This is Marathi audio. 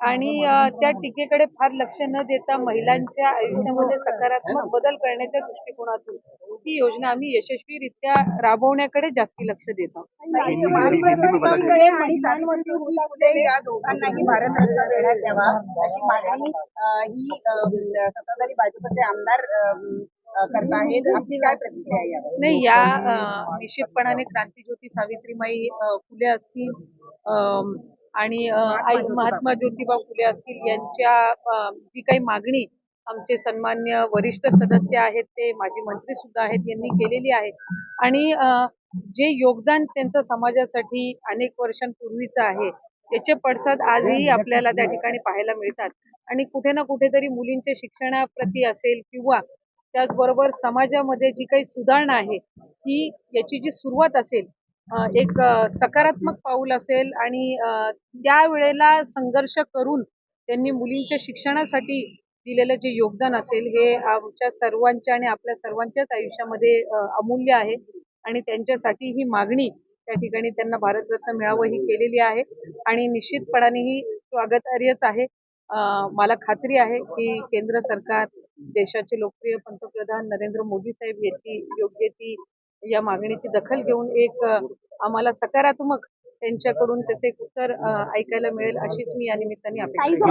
आणि त्या टीकेकडे फार लक्ष न देता महिलांच्या आयुष्यामध्ये सकारात्मक बदल करण्याच्या दृष्टिकोनातून ही योजना आम्ही यशस्वीरित्या राबवण्याकडे जास्ती लक्ष देतो या दोघांनाही देण्यात यावा अशी मागणी ही अं, सत्ताधारी भाजपचे आमदार करत आहेत. आपली काय प्रतिक्रिया आहे यावर? नाही या निश्चितपणाने क्रांतीज्योती सावित्रीमाई फुले असतील अं, आणि अं, आई महात्मा ज्योतिबा फुले. असतील यांच्या जी काही मागणी आमचे सन्मान्य वरिष्ठ सदस्य आहेत ते माजी मंत्री सुद्धा आहेत यांनी केलेली आहे. आणि जे योगदान त्यांचं समाजासाठी अनेक वर्षांपूर्वीचं आहे त्याचे पडसाद आजही आपल्याला त्या ठिकाणी पाहायला मिळतात. आणि कुठे ना कुठेतरी मुलींच्या शिक्षणाप्रती असेल किंवा त्याचबरोबर समाजामध्ये जी काही सुधारणा आहे ती याची जी सुरुवात असेल एक सकारात्मक पाऊल असेल आणि त्यावेळेला संघर्ष करून त्यांनी मुलींच्या शिक्षणासाठी दिलेलं जे योगदान असेल हे आमच्या सर्वांच्या आणि आपल्या सर्वांच्याच आयुष्यामध्ये अमूल्य आहे. आणि त्यांच्यासाठी ही मागणी त्या ठिकाणी त्यांना भारतरत्न मिळावं ही केलेली आहे. आणि निश्चितपणाने ही स्वागतार्हच आहे. मला खात्री आहे की केंद्र सरकार देशाचे लोकप्रिय पंतप्रधान नरेंद्र मोदी साहेब याची योग्य ती या मागणीची दखल घेऊन एक आम्हाला सकारात्मक त्यांच्याकडून त्याचे एक उत्तर ऐकायला मिळेल अशीच मी या निमित्ताने अपेक्षा